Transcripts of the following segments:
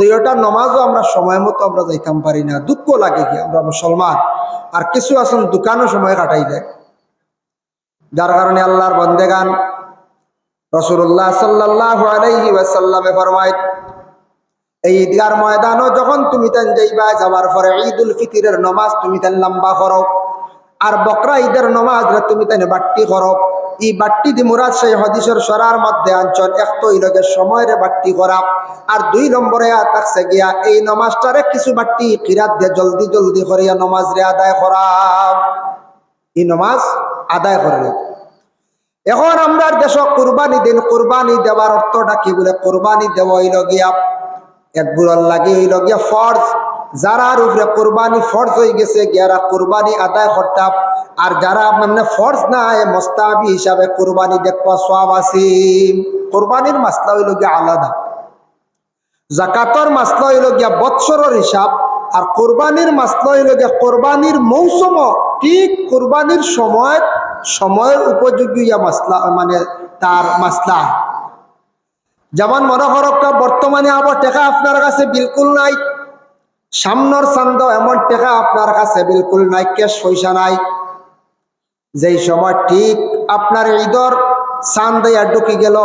দুইটা নমাজও আমরা সময় মতো আমরা যাইতাম পারি না। দুঃখ লাগে কি, আমরা মুসলমান। আর কিছু আছেন দোকানও সময় কাটাই দেয়। যার কারণে আল্লাহর বন্দেগান রসুল্লাহ সাল্লাহ আলাইহি ওয়াসাল্লামে ফরমায়, এই ঈদগার ময়দানও যখন তুমি তেন যাইবা, যাবার পরে ঈদ উল ফিতরের নমাজ তুমি তেন লম্বা করো। আর বকরা ঈদের নমাজ রে তুমি তেন বাট্টি করো। ই বাট্টি দি মুরাদ সেই হদিসের সরার মধ্যে আঞ্চল এক তো ইলগে সময়ের বাট্টি করা। আর দুই নম্বরে থাকছে গিয়া, এই নমাজটারে কিছু বাট্টি কিরাত দিয়ে জলদি জলদি করিয়া নমাজ রে আদায় করা। এই নমাজ আদায় করে এখন আমরা দেশ কুরবানি দিন, কুরবানি দেওয়ার অর্থটা কি বলে? কুরবানি দেওয়া হইল এক একগুলোর লাগে হইল গিয়া ফর্জ। যারার উপরে কোরবানি ফর্জ হয়ে গেছে, গিয়ারা কোরবানি আদায় করতাম আর যারা মানে ফর্জ না মস্তাবি হিসাবে কোরবানি দেখবা সব আছে। কোরবানির মাসলা হইল গিয়া আলাদা। জাকাতর মাসলা হইল গিয়া বৎসরের হিসাব। আর কোরবানির মাসলা হইল গিয়া কোরবানির মৌসুম ঠিক কোরবানির সময়, সময়ের উপযোগী ইয়া মাসলা মানে তার মাসলা। যেমন মনে করক বর্তমানে আবার টেকা আপনার কাছে বিলকুল নাই। সামনের চান্দ এমন টেকা আপনার কাছে বিলকুল নাই, ক্যাশ পয়সা নাই। যেই সময় ঠিক আপনার ঈদর চান্দাইয়া ঢুকি গেল,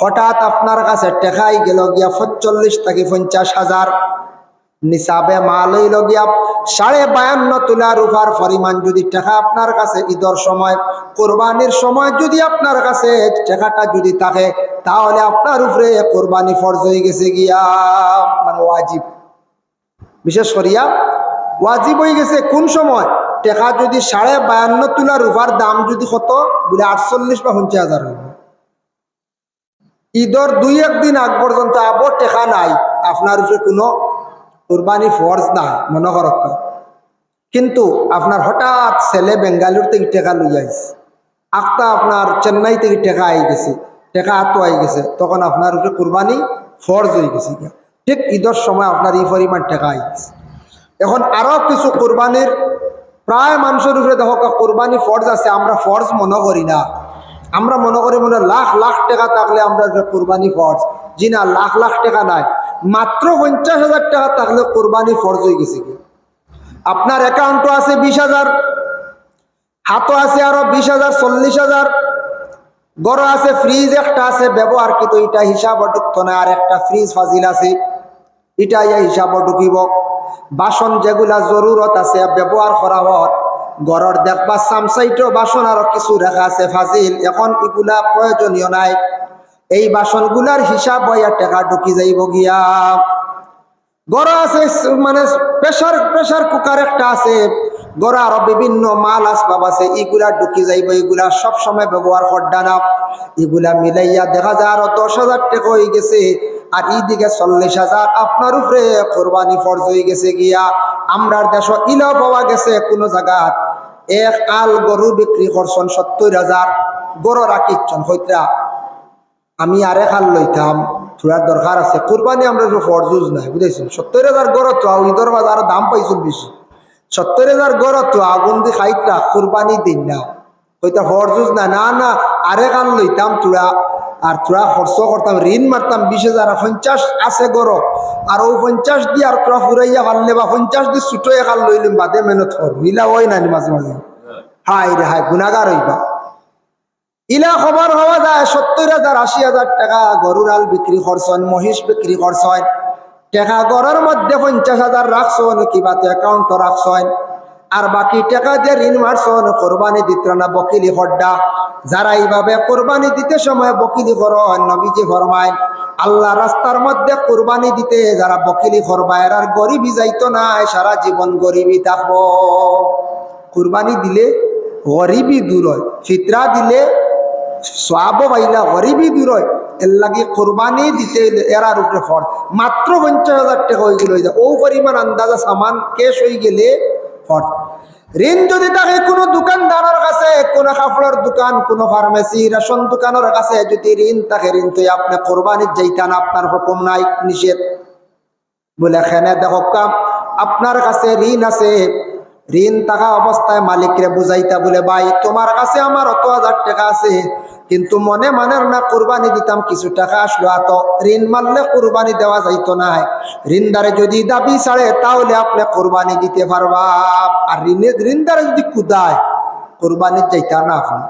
হঠাৎ আপনার কাছে টেকাই গেল গিয়া পঁচল্লিশ থেকে পঞ্চাশ হাজার। নিসাবে মাল হইল গিয়া সাড়ে বায়ান্ন তোলা রূপার পরিমাণ যদি টাকা আপনার কাছে ঈদর সময়, কোরবানির সময় যদি আপনার কাছে টাকাটা যদি থাকে, তাহলে আপনার উপরে কোরবানি ফরজ হয়ে গেছে গিয়া। মানে ওয়াজিব। বিশেষ করিয়া, ওয়াজিব হয়ে গেছে, কোন সময়? টেকা যদি সাড়ে বায়ান্ন তোলা রূপার দাম যদি কত, বলে আটচল্লিশ বা পঞ্চাশ হাজার হইব। ঈদর দুই একদিন আগ পর্যন্ত আবার টেকা নাই, আপনার উপরে কোনো কোরবানি ফর্জ নাই, মনে করক কিন্তু আপনার হঠাৎ ছেলে বেঙ্গালুর থেকে টেকা লই আইস আখতা আপনার চেন্নাই থেকে টেকা আই গেছে, টেকা আতো আই গেছে, তখন আপনার উপরে কোরবানি ফর্জ হয়ে গেছে ঠিক ঈদের সময় আপনার এই পরিমাণ টেকা এখন আরও কিছু কোরবানির, প্রায় মানুষের উপরে দেখো কোরবানি ফর্জ আছে, আমরা ফর্জ মনে করি না। আমরা মনে করি মনে লাখ লাখ টাকা থাকলে আমরা কোরবানি ফর্জ, জি না, লাখ লাখ টাকা নাই। মাত্র পঞ্চাশ হাজার টাকা থাকলে কোরবানি ফর্জ হয়ে গেছে কি? আপনার অ্যাকাউন্টও আছে বিশ হাজার, হাতও আছে আরও বিশ হাজার, চল্লিশ হাজার। গড় আছে ফ্রিজ একটা আছে ব্যবহার কিন্তু এটা হিসাব ঢুকতো না আর একটা ফ্রিজ ফাজিল আছে। এটা ইয়া হিসাব ঢুকিব। বাসন যেগুলা জরুরত আছে, ব্যবহার করা হত গড়র দেখবা সামসাইট বাসন আরও কিছু রেখা আছে, ফাজিল। এখন এগুলা প্রয়োজনীয় নাই। এই বাসনগুলার হিসাব হইয়া টেকা ঢুকি যাইব গিয়া। গড় আছে মানে প্রেশার প্রেশার কুকার একটা আছে। গড় আরও বিভিন্ন মাল আসবাব আছে, এগুলা ঢুকি যাইব, এগুলা সব সময় ব্যবহার করডা না। এগুলা মিলাইয়া দেখা যায় আরও দশ হাজার টাকা হয়ে গেছে, আর এইদিকে চল্লিশ হাজার আপনার উপরে কোরবানি ফর্জ হয়ে গেছে গিয়া। আমরার দেশ ইলা পাওয়া গেছে কোনো জায়গাত। এক আল গরু বিক্রি করছেন সত্তর হাজার, গরু রাখিচ্ছন হইতা। আমি আর এক আল লইতাম থোড়ার দরকার আছে। কোরবানি আমরা ফরজুজ নাই বুঝেছেন সত্তর হাজার গড় তো ঈদর বাজার দাম পাইছো বেশি। সত্তর হাজার গড় তো আগুন দি খাইতরা, কোরবানি দিন না। হইতা ফরজুজ না না না আরেক আন লইতাম তোরা আর তোরা খরচ করতাম ঋণ মারতাম বিশ হাজার পঞ্চাশ আছে গড়। আর ও পঞ্চাশ দি আর তোরা ফুরাইয়া পারলে বা পঞ্চাশ দি ছুটো একাল লইলিম বাদে মেহনত কর মিলা হয় না মাঝে মাঝে হাই রে হাই গুণাগার হইবা। ইলা খবর হওয়া যায়, সত্তর হাজার আশি হাজার টাকা গরুর আল বিক্রি করছেন মহিষ বিক্রি করছেন টাকা গড়ের মধ্যে পঞ্চাশ হাজার রাখছেন কিবা অ্যাকাউন্ট রাখছেন আর বাকি টাকা দিয়ে ঋণ মারছেন কোরবানি দিত না বকিলি হড্ডা। যারা এইভাবে কোরবানি দিতে সময় বকিলি করেন নবীজি ফরমায়, আল্লাহ রাস্তার মধ্যে কোরবানি দিতে যারা বকিলি করবায় আর গরিবই যাইতো না, সারা জীবন গরিবই থাকব। কোরবানি দিলে গরিবই দূর হয়, ফিতরা দিলে সব পাইলা গরিবই দূর এর লাগে কোরবানি দিতে এরার উপরে ফর মাত্র পঞ্চাশ হাজার টাকা হয়ে গেল ও পরিমাণ আন্দাজা সামান কেশ হয়ে গেলে ফর ঋণ যদি থাকে কোনো দোকানদারের কাছে, কোনো কাপড়ের দোকান, কোনো ফার্মেসি রেশন দোকানের কাছে যদি ঋণ থাকে ঋণ তো আপনি কোরবানির যাইতান আপনার হুকুম নাই, নিষেধ। বলে খেনে দেখো কাম আপনার কাছে ঋণ আছে। ঋণ থাকা অবস্থায় মালিকরে বুঝাইতা বলে, ভাই তোমার কাছে আমার অত হাজার টাকা আছে। কিন্তু মনে মানের না কোরবানি দিতাম কিছু টাকা আসলো এত ঋণ মারলে কোরবানি দেওয়া যাইতো না। ঋণদারে যদি দাবি ছাড়ে, তাহলে আপনি কোরবানি দিতে পারবা। আর ঋণের ঋণদারে যদি কুদায়, কোরবানি যাইতা না আপনি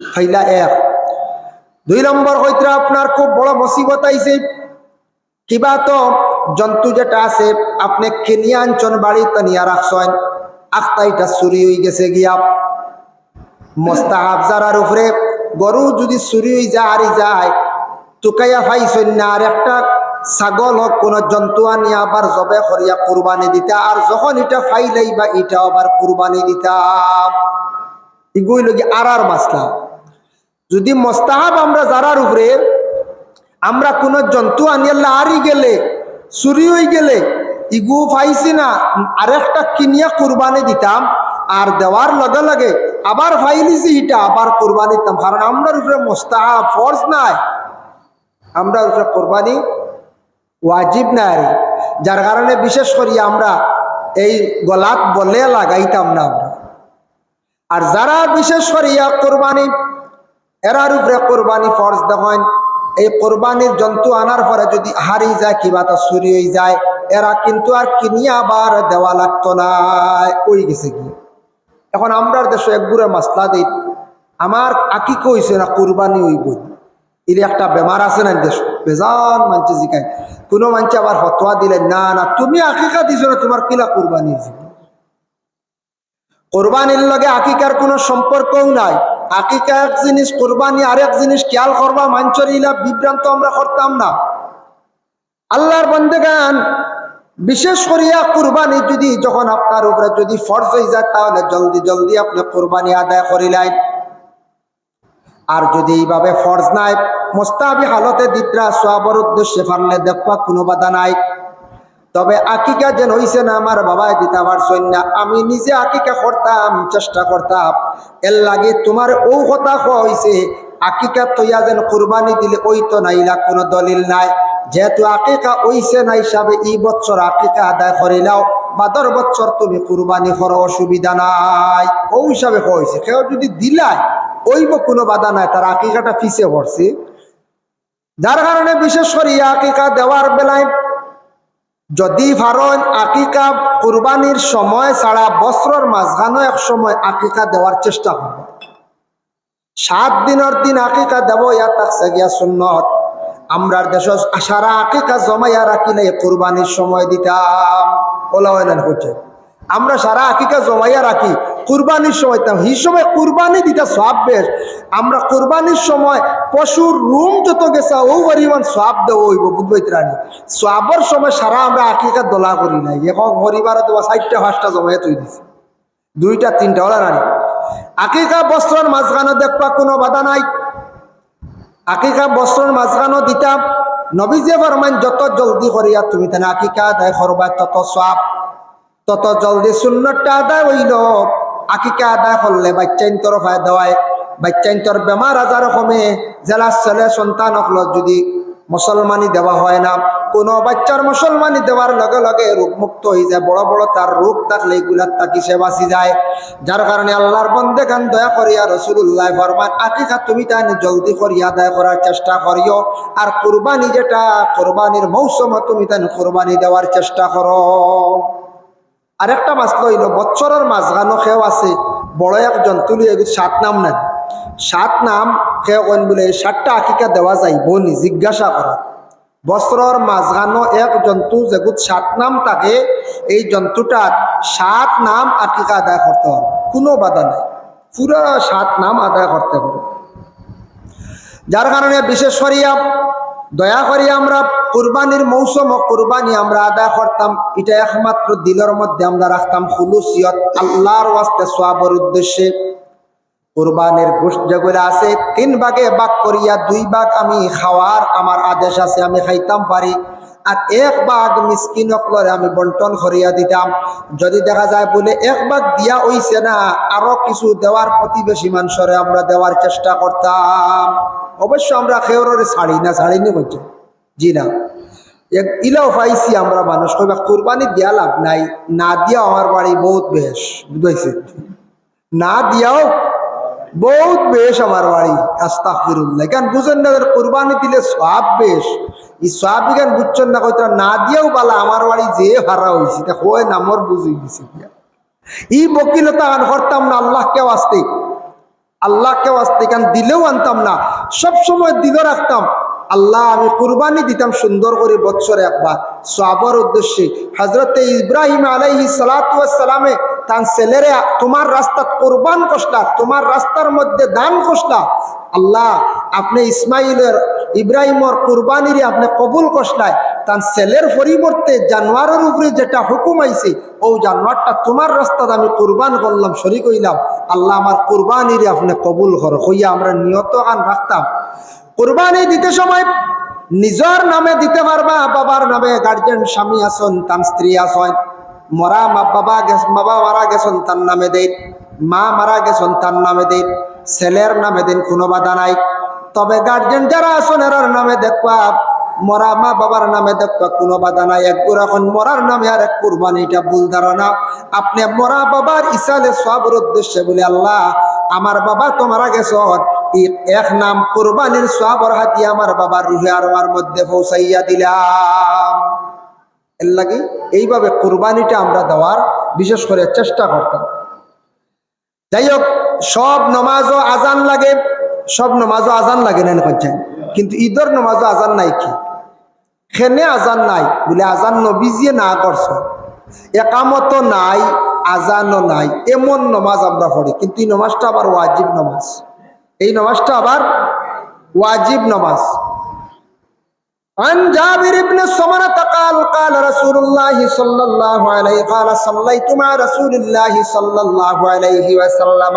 ফাইলা এক। দুই নম্বর হইতে আপনার খুব বড় মুসিবত আইছে। কিবা তো জন্তু যেটা আছে, আপনি কিনিয়া আনছন, বাড়িতে নিয়ে রাখছেন। আখতাইটা চুরি হয়ে গেছে গিয়া। মোস্তাহাব যারার উপরে গরু যদি চুরি হয়ে যায়, হারি যায়, টুকাইয়া পাইছেন না, আর একটা ছাগল হোক, কোনো জন্তু আনি আবার জবে করিয়া কুরবানি দিতা, আর যখন এটা ফাইলাই বা এটা আবার কুরবানি দিতাম এগুই লগে আর আর মাসলা যদি মোস্তাহাব আমরা যারার উপরে, আমরা কোন জন্তু আনিয়ে লারি গেলে, চুরি হয়ে গেলে ইগু পাইছি না, আরেকটা কিনিয়া কুরবানি দিতাম আর দেওয়ার লগে লগে আবার ফাইলিছি ইটা আবার কোরবানি দিতাম। কারণ আমরার উপরে মোস্তাহাব ফর্জ নাই। আমরা উপরে কোরবানি ওয়াজিব নাই যার কারণে বিশেষ করি আমরা এই গলাত বলে লাগাইতাম না আমরা। আর যারা বিশেষ করিয়া কোরবানি এরার উপরে কোরবানি ফর্জ দেখেন। এই কোরবানির জন্তু আনার পরে যদি হারিয়ে যায়, কিবা তা চুরি হয়ে যায়, এরা কিন্তু আর কিনিয়া আবার দেওয়া লাগতো না, ওই গেছে কি এখন আমরার দেশে একগুড়ে মাসলা দিই, আমার আকি কইছে না কোরবানি হইব। এর একটা বেমার আছে না দেশ বেজান মানছে জিকায়। কোনো মানছে আবার ফতোয়া দিলেন, না না, তুমি আকিকা দিছো না, তোমার কিলা কোরবানি হয়েছে কোরবানির লগে আকিকার কোনো সম্পর্কও নাই। আকিকা এক জিনিস, কোরবানি আরেক জিনিস, খেয়াল করবা মাঞ্চর ইলা বিভ্রান্ত আমরা করতাম না। আল্লাহর বন্দেগান বিশেষ করিয়া কোরবানি যদি যখন আপনার উপরে যদি ফর্জ হয়ে যায়, তাহলে জলদি জলদি আপনি কোরবানি আদায় করিলেন আর যদি এইভাবে ফর্জ নাই মোস্তাবি হালতে দিতরা সোয়াবর উদ্দেশ্যে ফারলে দেখবা কোনো বাধা নাই। তবে আকিকা যেন হইছে না, আমার বাবাই দিতে পারছেন না। আমি নিজে আকিকা করতাম, চেষ্টা করতাম। এর লাগে তোমার ও কথা হইছে আকিকা তৈয়া যেন কোরবানি দিলে ওই তো নাইলা, কোনো দলিল নাই। যেহেতু আকিকা ওইছে না হিসাবে এই বছর আকিকা আদায় করিলাও বাদর বছর তুমি কোরবানি করো, অসুবিধা নাই। ও হিসাবে হয়েছে। কেউ যদি দিলাই ওইব কোনো বাধা নাই, তার আকিকাটা পিছিয়ে পড়ছে। যার কারণে বিশেষ করে আকিকা দেওয়ার বেলায় যদি ভারণ আকিকা কুরবানির সময় ছাড়া বস্ত্রর মাঝখানো এক সময় আকিকা দেওয়ার চেষ্টা করব। সাত দিনের দিন আকিকা দেব, ইয়া থাকছে গিয়া সুন্নত। আমরার দেশ সারা আকিকা জমাইয়া রাখিলে কুরবানির সময় দিতাম। ওলা হচ্ছে আমরা সারা আকিকা জমাইয়া রাখি, কুরবানির সময় তাম এই কুরবানি দিতে সব বেশ। আমরা কুরবানির সময় পশুর রুম যত গেছে, ও পরিমাণ সব দেবো হইব বুধবৈত রানী সবর সময় সারা আমরা আকিকা দোলা করি নাই। এখন পরিবারে তোমার চারটা, পাঁচটা জমাইয়া তুই দিছি দুইটা, তিনটা, ওলা রানী আকিকা বস্ত্রর মাঝখানে দেখবা কোনো বাধা নাই। আকিকা বস্ত্রর মাঝখানে দিতাম নবীজে ফরমান যত জলদি করিয়া তুমি তেনে আকিকা আদায় করবা, তত সব তত জলদি শূন্যটা আদায় হইল। আকিকা আদায় করলে বাচ্চাইন তরফায় দেওয়ায় বাচ্চাইন তোর বেমার আজার কমে। জেলা ছেলে সন্তান যদি মুসলমানি দেওয়া হয় না। কোনো বাচ্চার মুসলমানি দেওয়ার লগে লগে রোগ মুক্ত হয়ে যায়। বড় বড় তার রোগ থাকলে এগুলার তাকি সে বাঁচি যায়? যার কারণে আল্লাহর বন্দে গান দয়া করিয়া রসুল্লাহ ফরমান, আকিকা তুমি তাই জলদি করিয়া দয়া করার চেষ্টা করিও। আর কোরবানি যেটা, কোরবানির মৌসুম তুমি তাই কোরবানি দেওয়ার চেষ্টা করো। আরেকটা মাছ লইল বছরের মাঝখানো খেও আছে। বড় এক জন্তু লিয়ে সাত নাম নেন। সাত নাম কইন বলে সাতটা আকিকা দেওয়া যায় বনি, জিজ্ঞাসা করা। বছরের মাঝখানো এক জন্তু যেগুত সাত নাম থাকে, এই জন্তুটার সাত নাম আকিকা আদায় করতে হবে কোনো বাধা নাই। পুরা সাত নাম আদায় করতে হবে যার কারণে বিশেষ করিয়া, দয়া করি আমরা কুরবানির মৌসুম কুরবানি আমরা আদায় করতাম, এটা একমাত্র দিলের মধ্যে আমরা রাখতাম খুলুসিয়ত আল্লাহর ওয়াস্তে সোয়াবর উদ্দেশ্যে। কুরবানির গোষ্ঠ যেগুলো আছে, তিন ভাগে বাক করিয়া দুই ভাগ আমি খাওয়ার আমার আদেশ আছে, আমি খাইতাম পারি। আর এক ভাগ মিসকিন আমি বন্টন করিয়া দিতাম। যদি দেখা যায় বলে এক ভাগ দিয়া হইছে না, আরও কিছু দেওয়ার প্রতিবেশী মানুষরে আমরা দেওয়ার চেষ্টা করতাম। অবশ্য আমরা খেয়রে ছাড়ি না, ছাড়িনি বলছে। জি না। এক ইলাও পাইছি আমরা মানুষ, কইবা কোরবানি দিয়া লাভ নাই, না দিয়া আমার বাড়ি বহুত বেশ, বুঝাইছে। না দিয়াও বহুত বেশ আমার বাড়ি, আস্তাগফিরুল্লাহ। কেন বুঝেন না কুরবানি দিলে সব বেশ। এই সব কেন বুঝছেন না কইতা না দিয়েও বালা আমার বাড়ি যে হারা হয়েছে তা হয় নামর বুঝে গেছে ই বকিলতা আন করতাম না আল্লাহকে আসতে। আল্লাহকে আসতে, কেন দিলেও আনতাম না। সব সময় দিল রাখতাম। আল্লাহ আমি কুরবানি দিতাম সুন্দর করে বৎসরে একবার। সবার উদ্দেশ্যে হজরতে ইব্রাহিম আলাইহি সালামে তার ছেলেরে, তোমার রাস্তা কোরবান কষলা তোমার রাস্তার মধ্যে দান কষলা আল্লাহ, আপনি ইসমাইলের, ইব্রাহিমর কুরবানিরে আপনি কবুল কষলায় তার ছেলের পরিবর্তে জানোয়ারের উপরে যেটা হুকুম আইছে ও জানোয়ারটা তোমার রাস্তাতে আমি কুরবান করলাম, শরিক হইলাম। আল্লাহ আমার কুরবানিরে আপনি কবুল কর, হইয়া আমরা নিয়ত আন রাখতাম। কোরবানি দিতে সময় নিজের নামে দিতে পারবা, বাবার নামে গার্জেন স্বামী আসন তার স্ত্রী আসন মরা মা বাবা গেছ বাবা মারা গেছেন, তার নামে দেন, মা মারা গেছেন, তার নামে দেন, ছেলের নামে দেন কোনো বাধা নাই। তবে গার্জেন যারা আসন এরার নামে দেখবা, মরা মা বাবার নামে দেখবা কোনো বাধা নাই। একগুর এখন মরার নামে আর এক কুরবানি এটা ভুল ধারণা। আপনি মরা বাবার ইসালে সবর উদ্দেশ্যে বলে, আল্লাহ, আমার বাবা তো মারা এই এক নাম কোরবানির সবর হাতি আমার বাবার রুহে আরোয়ার মধ্যে পৌঁছাইয়া দিলাম। এর লাগে এইভাবে কোরবানিটা আমরা দেওয়ার বিশেষ করে চেষ্টা করতাম। যাই হোক, সব নমাজও আজান লাগে, সব নমাজও আজান লাগে না করছেন কিন্তু ঈদর নমাজও আজান নাই কি? খেনে আজান নাই, বলে আজান নবীজিয়ে না করছ। একামত নাই, আজানও নাই, এমন নমাজ আমরা পড়ি, কিন্তু এই নমাজটা আবার ওয়াজিব নমাজ। এই নমাজটা আবার ওয়াজিব নমাজ عن جابر بن الصمرة قال قال رسول الله صلى الله عليه قال صليت مع رسول الله صلى الله عليه وسلم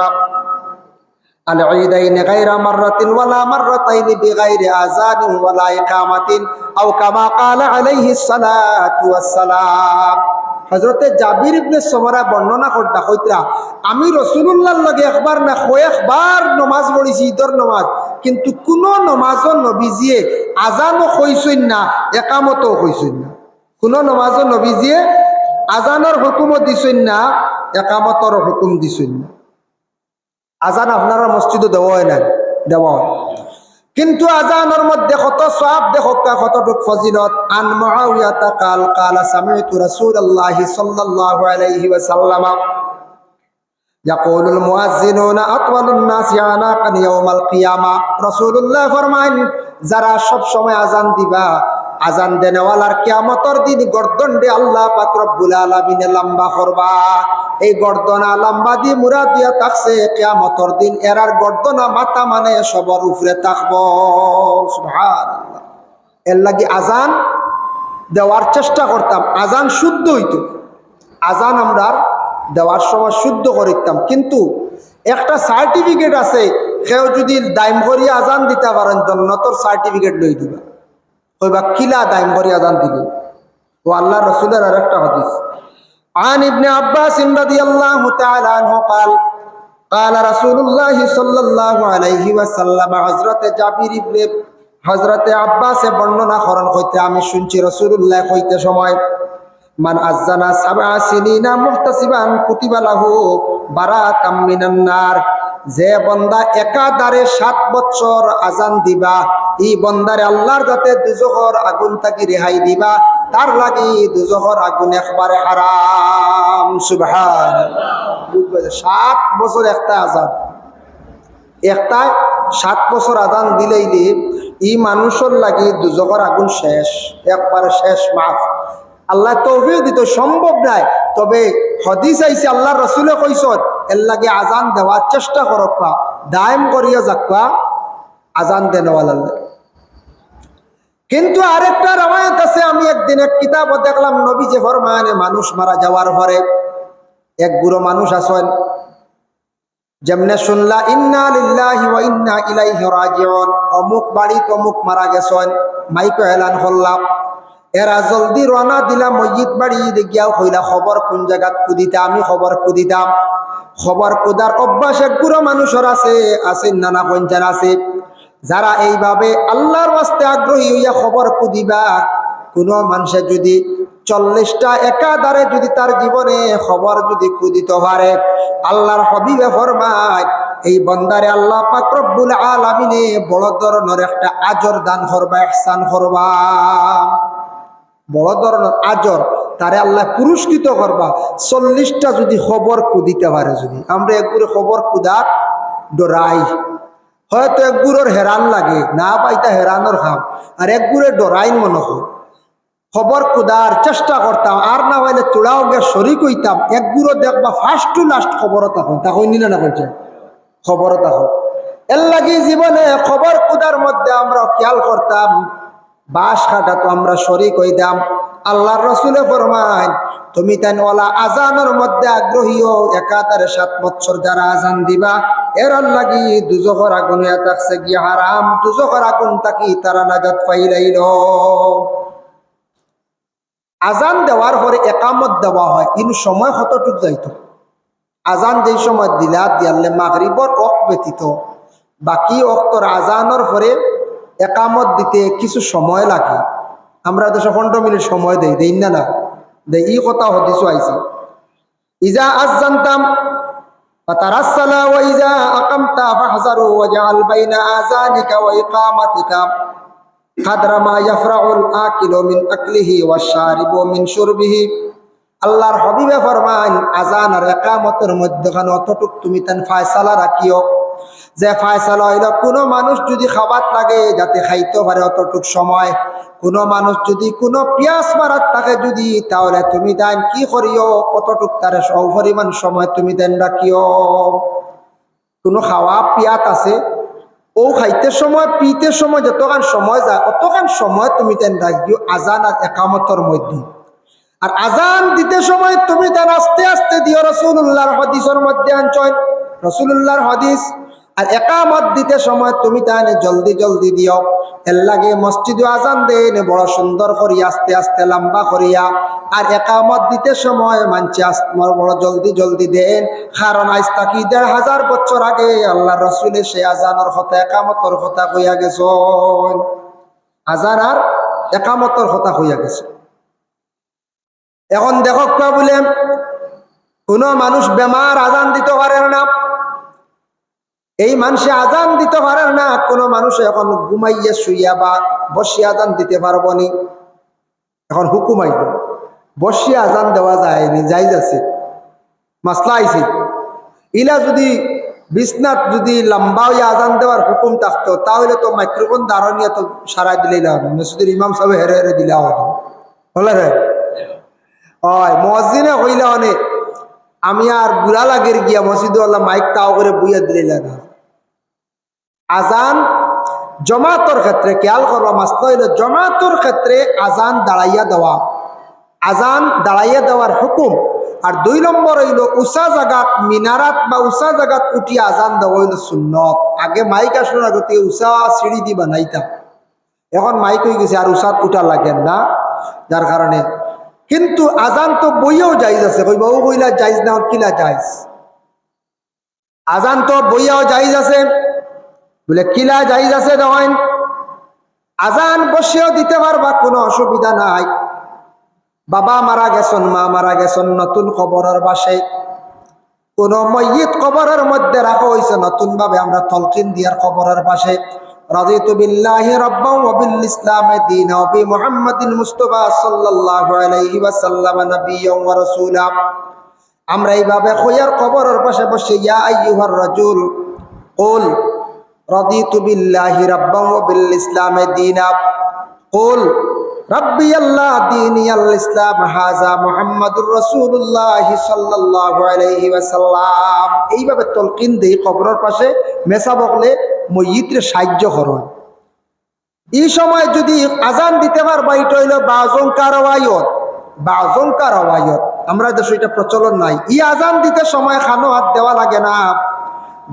العيدين غير مرة ولا مرتين بغير آذان ولا إقامة أو كما قال عليه الصلاة والسلام হজরতে জাবির ইবনে সমরা বর্ণনা করতা কইতরা আমি রসুল্লাহর লগে একবার না কয়েকবার নমাজ পড়িছি ঈদর নমাজ। কিন্তু কোন নমাজও নবীজিয়ে আজানও কইসইন না একামতও কইসইন না। কোন নমাজও নবীজিয়ে আজানের হুকুমও দিছইন না একামতর হুকুম দিছইন না। আজান আপনারা মসজিদে দেওয়া হয় না দেওয়া হয়। কিন্তু আজানের মধ্যে কত সব দেখকা কতটুক ফজিলত আন মুআউয়াতা কাল কাল সামি'তু রাসূলুল্লাহ সাল্লাল্লাহু আলাইহি ওয়াসাল্লাম يقول المؤذنون اطول الناس عناقا يوم القيامه رسول الله ফরমান যারা সব সময় আজান দিবা আজান দেনেওয়ালার কিয়ামতর দিন গর্দন দে আল্লাহ পাক রব্বুল আলামিনে লম্বা করবা। এই গর্দনা লম্বা দিয়ে মুরা দিয়া থাকছে, কিয়ামতর দিন এরার গর্দনা মাথা মানে সবার উপরে থাকব। এর লাগি আজান দেওয়ার চেষ্টা করতাম। আজান শুদ্ধ হইতো। আজান আমরা দেওয়ার সময় শুদ্ধ করিতাম। কিন্তু একটা সার্টিফিকেট আছে কেউ যদি দাইম করি আজান দিতে পারেন জন্নতর সার্টিফিকেট লই দিবা। কইবা কিলা দাইম করি আজান দিলে ও আল্লাহ রসুলের আর একটা হদিস عن ابن عباس رضي الله تعالى عنه قال قال رسول الله صلى الله عليه وسلم حضرت জাবির ইবনে হযরতে আব্বাসে বর্ণনা করেন কইতে আমি শুনছি রাসূলুল্লাহ কইতে সময় মান আজ্জানা সাবআ সিনিনা মুহতাসিবান কুতিবা লাহু বারাতাম মিনান নার যে বন্দা একাধারে সাত বছর আজান দিবা, এই বন্দারে আল্লাহর যাতে দুজহর আগুন থাকি রেহাই দিবা, তার লাগি দুজহর আগুন একবারে হারাম। সুবহান সাত বছর একটা আজান। একটা সাত বছর আজান দিলেইলে ই মানুষের লাগি দুজকর আগুন শেষ, একবারে শেষ মাফ। আল্লাহ তৌফিক দিত সম্ভব নাই। তবে হদিস আইছে আল্লাহ রসুলে কইসত এর লাগে আজান দেওয়ার চেষ্টা করবা দায়ম করিয়া যাকা আজান দেনওয়ালার কিন্তু আরেকটা রমায়ত আছে, আমি একদিন এক কিতাব দেখলাম, নবী যে ফরমানে মানুষ মারা যাওয়ার পরে এক বুড়ো মানুষ আসেন। যেমনে শুনলা, ইন্না লিল্লাহি ওয়া ইন্না ইলাইহি রাজিউন। অমুক বাড়ি তমুক মারা গেছেন। মাইক এলান করলাম। এরা জলদি রওনা দিলাম, মসজিদ বাড়ি গিয়াও কইলা, খবর কোন জায়গাত কুদিতে আমি খবর কুদিতাম খবর কুদার অভ্যাস এক বুড়ো মানুষের আছে আছে নানা পঞ্চান আছে। যারা এইভাবে আল্লাহর বাস্তে আগ্রহী হইয়া খবর কুদিবা কোনো মানুষে যদি চল্লিশটা একাধারে যদি তার জীবনে খবর যদি কুদিতে পারে, আল্লাহর হবিবে ফরমায়, এই বন্দারে আল্লাহ পাক রব্বুল আলামিনে বড় ধরনের একটা আজর দান করবা ইহসান করবা। বড় ধরনের আজর তারে আল্লাহ পুরস্কৃত করবা। চল্লিশটা যদি খবর কুদিতে পারে যদি। আমরা একগুড়ে খবর কুদার ডরাই। হয়তো একগুড়োর হেরান লাগে, না পাইতা হেরানোর খাম। আর একগুড়ে ডরাইন মনে হয়। খবর কুদার চেষ্টা করতাম, আর না হইলে তোড়াও গে শরিক হইতাম একগুড়ো দেখবা ফার্স্ট টু লাস্ট খবরও তখন তখন নিলে না করছে খবরও তখন এর লাগি জীবনে খবর কুদার মধ্যে আমরা খেয়াল করতাম বাস কাটা তো আমরা শরিক হইতাম। আল্লাহর রসুলে ফরমায় তুমি তেন ওলা আজানের মধ্যে আগ্রহীও একাধারে সাত বছর যারা আজান দিবা এর লাগি দুজখর আগুন থাকছে গিয়ে হারাম দুজখর আগুন তাকি তারা নাজাত পাইলাইল। আজান দেওয়ার পরে একামত দেওয়া হয় কিন্তু সময় কতটুক যাইতো? আজান যেই সময় দিলা দিয়ালে মাগরিবর অক ব্যতীত। বাকি অক্তর আজানোর পরে একামত দিতে কিছু সময় লাগে আমরা দেশে পনেরো মিনিট সময় দেই দেই না না দেই ই কথা হদিস আইছে ইজা আজ জানতাম فترسل وإذا أقمت فاحذروا واجعل بين آذانك وإقامتك قدر ما يفرع الآكل من أكله والشارب من شربه আল্লাহর হবিবে ফরমান আজান আর একামতের মধ্যখানে অতটুক তুমি তেন ফায়সালা রাখিও যে ফায়সালা হইল, কোনো মানুষ যদি খাবার লাগে, যাতে খাইতে পারে অতটুক সময়। কোনো মানুষ যদি কোনো পিয়াস মারাত থাকে যদি, তাহলে তুমি দেন কি করিও? অতটুক তার পরিমাণ সময় তুমি দেন রাখিও। কোনো খাওয়া পিয়াত আছে? ও খাইতে সময়, পিতে সময় যতক্ষণ সময় যায় অতক্ষণ সময় তুমি তেন রাখিও আজান আর একামতর মধ্যে। আর আজান দিতে সময় তুমি তার আস্তে আস্তে দিও। রসুল্লাহর হদিসের মধ্যে আনছয় রসুল্লাহর হদিস আর একামত দিতে সময় তুমি তাহলে জলদি জলদি দিও। এর লাগে মসজিদে আজান দেন, বড় সুন্দর করিয়া, আস্তে আস্তে লম্বা করিয়া। আর একামত দিতে সময় মানছে বড় জলদি জলদি দেন। কারণ আজ তাকি দেড় হাজার বছর আগে আল্লাহ রসুলে সে আজানোর কথা, একামতর কথা কইয়া গেছ আজান আর একামতর কথা কইয়া গেছে। এখন দেখক বলে, কোনো মানুষ বেমার আজান দিতে পারে না। এই মানুষে আজান দিতে পারে না, কোনো মানুষ এখন ঘুমাইয়া শুইয়া বা বসিয়া আজান দিতে পারব নি। এখন হুকুম আইব বসিয়া আজান দেওয়া যায়নি, যাই যাচ্ছে। মাসলা আইছে। ইলা যদি বিছনাথ যদি লম্বা হইয়া আজান দেওয়ার হুকুম থাকতো, তাহলে তো মাইক্রোফোন দাঁড়ানিয়া তো সারাই দিলেই লাগবে মসজিদের ইমাম সাহেব হেরে হেরে দিলে হতো হলে হয়, মসজিদে হইলে অনেক আমি আর বুড়া লাগের গিয়া মসজিদ আল্লাহ মাইক তাও করে বুইয়া দিলে না। আজান জমাতর ক্ষেত্রে খেয়াল করবা, মাস্ত জমাতর ক্ষেত্রে আজান দাঁড়াইয়া দেওয়া। আজান দাঁড়াইয়া দেওয়ার হুকুম। আর দুই নম্বর হইল উষা জাগাত মিনারাত বা উষা জাগাত উঠি আজান দেওয়া হইল সুন্নত। আগে মাইক আসলে আগতে উষা সিঁড়ি দি বানাইতাম এখন মাইক হয়ে গেছে, আর উষাত উঠা লাগেন না। যার কারণে কিন্তু আজান তো বইয়েও যাইজ আছে। কই বউ কইলা যাইজ না ওর কিলা যাইজ আজান তো বইয়াও যাইজ আছে। বলে কিলা যাইজ আছে দেওয়াইন আজান বসেও দিতে পারবা, কোনো অসুবিধা নাই। বাবা মারা গেছন, মা মারা গেছন, নতুন খবরের বাসে। কোন ময়িত কবরের মধ্যে রাখা হয়েছে নতুন ভাবে আমরা তলকিন দিয়ার খবরের পাশে رضيت بالله ربا وبالإسلام دينا وبمحمد المصطفى صلى الله عليه وسلم نبيا ورسولا আমরা এইভাবে খোয়ার কবরের পাশে বসে ইয়া আইয়ুহার রাজুল কুল রাদিতু বিল্লাহি রাব্বান ওয়া বিল ইসলামে দীনা কুল রাব্বি আল্লাহ দীনি আল ইসলাম হাজা মুহাম্মাদুর রাসূলুল্লাহ সাল্লাল্লাহু আলাইহি ওয়াসাল্লাম। এইভাবে তলকিন দেই কবরের পাশে মেসা বকলে মইয়িত্রে সাহায্য করুন। এই সময় যদি আজান দিতে পারবা, এটা হইল বাজঙ্কার আওয়ায়ত বাজঙ্কার আওয়ায়ত আমরা দেশে এটা প্রচলন নাই। ই আজান দিতে সময় খানো হাত দেওয়া লাগে না,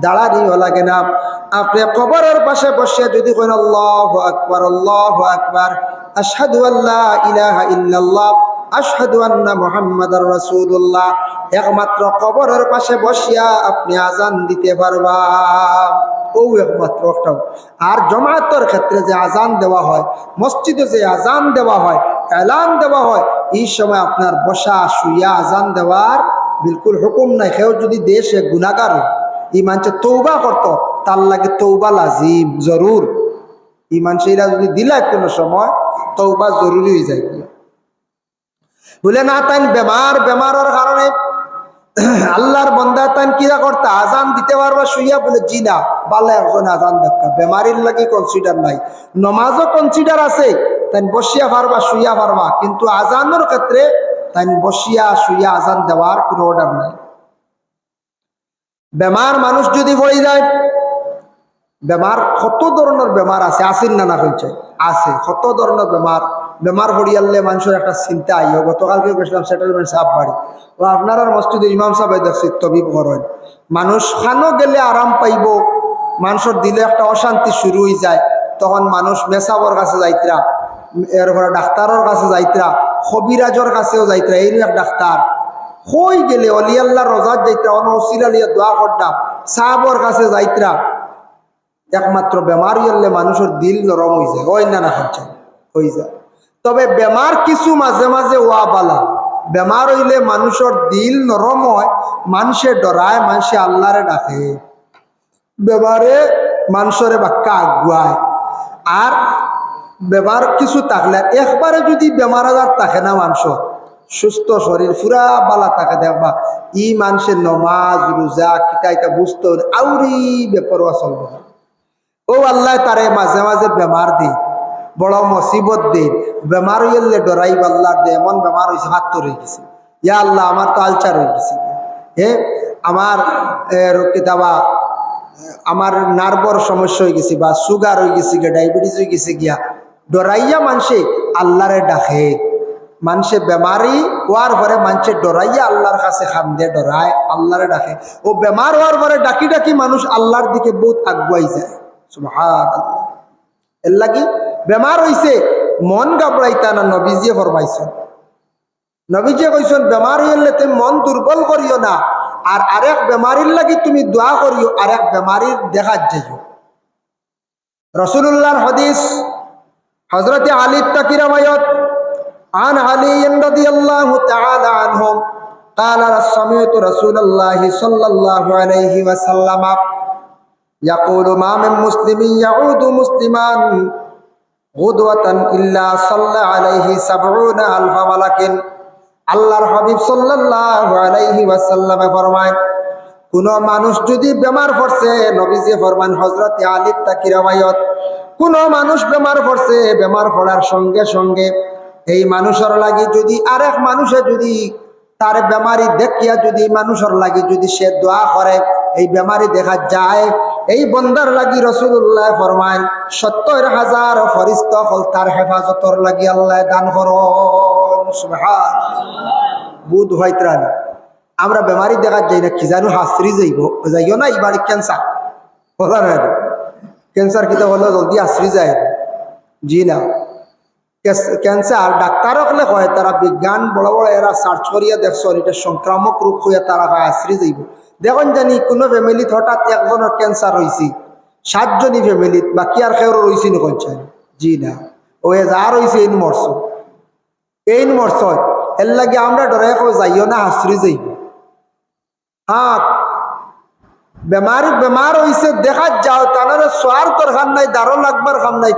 দাঁড়ানিও লাগে না। আপনি কবরের পাশে বসে যদি কোন আল্লাহ আকবার আল্লাহ আকবার আশহাদু আল্লাহ ইলাহা ইল্লাল্লাহ, আশহাদু আন্না মুহাম্মাদার রাসূলুল্লাহ। একমাত্র কবরের পাশে বসিয়া আপনি আজান দিতে পারবা। ও একমাত্র একটাও। আর জমায়েতের ক্ষেত্রে যে আজান দেওয়া হয়, মসজিদে যে আজান দেওয়া হয়, এলান দেওয়া হয়, এই সময় আপনার বসা, শুইয়া আজান দেওয়ার বিলকুল হুকুম নাই। কেউ যদি দেশে গুণাগার হয় ই মানুষে তৌবা করত, তার লাগে তৌবা লাজিম, জরুর। ই মানুষেরা যদি দিলায় কোনো সময় তৌবা জরুরি হয়ে যায়। বলে না তাই বেমার, বেমারের কারণে আল্লাহর বন্দা তাই কিরা করতে, আজান দিতে পারবা, শুইয়া বলে, জি না, বালা একজন আজান দেখা বেমারির লাগে কনসিডার নাই। নমাজও কনসিডার আছে তাই বসিয়া পারবা, শুইয়া পারবা, কিন্তু আজানের ক্ষেত্রে তাই বসিয়া, শুইয়া আজান দেওয়ার কোনো অর্ডার নাই। বেমার মানুষ যদি পড়ে যায় বেমার, কত ধরনের বেমার আছে? আসেন না না হয়েছে আছে, কত ধরনের বেমার? বেমার হরিয়ালে মানুষের একটা চিন্তা আইও। গতকালকে গেছিলাম সেটেলমেন্ট সাহেব বাড়ি। ও আপনার মসজিদে ইমাম সাহেব দেখছি তবিব করেন মানুষ খানো গেলে আরাম পাইব? মানুষের দিলে একটা অশান্তি শুরু হয়ে যায়। তখন মানুষ মেসাবর কাছে যাইতরা, এরপরে ডাক্তারের কাছে যাইতরা কবিরাজর কাছেও যাইতরা। এই এক ডাক্তার। হই গেলে? অলিয়াল্লাহ রোজার যাইতরা, অন ওসিলালিয়া দোয়া করডা। সাহাবর কাছে যাইতরা। একমাত্র বেমার হইলে মানুষের দিল নরম হয়ে যায়। ওই না না, হচ্ছে। হয়ে যায়। তবে বেমার কিছু মাঝে মাঝে ওয়া বালা। বেমার হইলে মানুষের দিল নরম হয়, মানুষে ডরায়, মানুষে আল্লাহরে ডাকে। বেমারে মানুষের বাক্কা আগুয়ায়। আর বেমার কিছু থাকলে, একবারে যদি বেমার আজার থাকে না মানুষের, সুস্থ শরীর পুরা বালা থাকে, দেখবা, ই মানুষের নমাজ, রোজা কিতা ইটা বুঝতে আউরি বেপরোয়া চলবে ও আল্লাহ তারে মাঝে মাঝে বেমার দিই। বড় মসিবত দিন বেমার হইলে ডরাই আল্লাহ দে এমন বেমার হয়েছে হাত তো রয়ে গেছে। ইয়া আল্লাহ, আমার তো আলচার হয়ে গেছে। হে আমার কিতাবা আমার নার্ভর সমস্যা হয়ে গেছে বা সুগার হয়ে গেছে গিয়া, ডায়াবেটিস হয়ে গেছে গিয়া, ডরাইয়া মানুষে আল্লাহরে ডাকে। মানুষে বেমারি হওয়ার পরে মানুষে ডরাইয়া আল্লাহর কাছে খাম দিয়ে ডরায়, আল্লাহরে ডাকে। ও বেমার হওয়ার পরে ডাকি ডাকি মানুষ আল্লাহর দিকে বহুত আগুয়াই যায়। এর লাগি বেমার হইছে মন গাবড়াইতা না নবীজিয়ে ফরমাইছেন নবীজিয়ে কইছেন বেমার হইলে তুমি মন দুর্বল করিও না আর আরেক বেমারির লাগি তুমি দোয়া করিও আরেক বেমারির দেখা যাইও রসুল্লাহর হদিস হজরত আলী তাকিরামায়ত عن علي رضي الله تعالى عنهم قال سمعت رسول الله صلى الله عليه وسلم يقول ما من مسلم يعود مسلما غدوة إلا صلى عليه سبعون ألف ملك আল্লাহর হাবিব সাল্লাল্লাহু আলাইহি ওয়াসাল্লামে ফরমায় কোন মানুষ যদি বেমার পড়ছে নবীজি ফরমান হযরত আলী তাকিরাবায়ত কোন মানুষ বেমার পড়ছে বেমার পড়ার সঙ্গে সঙ্গে এই মানুষের লাগি যদি আরেক মানুষে যদি তার বেমারি দেখিয়া যদি মানুষের লাগি যদি সে দোয়া করে এই বেমারি দেখা যায় এই বন্দার লাগি রসুল্লাহ ফরমাইন সত্তর হাজার ফরিস্ত হল তার হেফাজতর লাগি আল্লাহ দান করন। বুধ হয়ত্রানি আমরা বেমারি দেখার যাই না, কি জানো, হাসরি যাইব। যাইও না এবার ক্যান্সার। বলা না ক্যান্সার কিতা হলো, জলদি হাসরি যায়। জি না। ক্যান্সার ডাক্তার হলে কয়, তারা বিজ্ঞান বড় বড় এরা সার্চ করিয়া দেখছ এটা সংক্রামক রোগ হইয়া তারা আশ্রি যাইব। দেখুন জানি কোনো ফ্যামিলিত হঠাৎ একজনের ক্যান্সার হয়েছি সাতজনই ফ্যামিলিত বাকি আর কেউ রয়েছি নি কনছেন জি না। ও যা রয়েছে এই মরছ। এই মরছ এর লাগে আমরা ডরে কই যাইও না আশ্রি যাইব। হ্যাঁ বেমার বেমার হয়েছে দেখা যাও, তানারে সোয়ার দরকার নাই দারো লাগবার কাম নাই।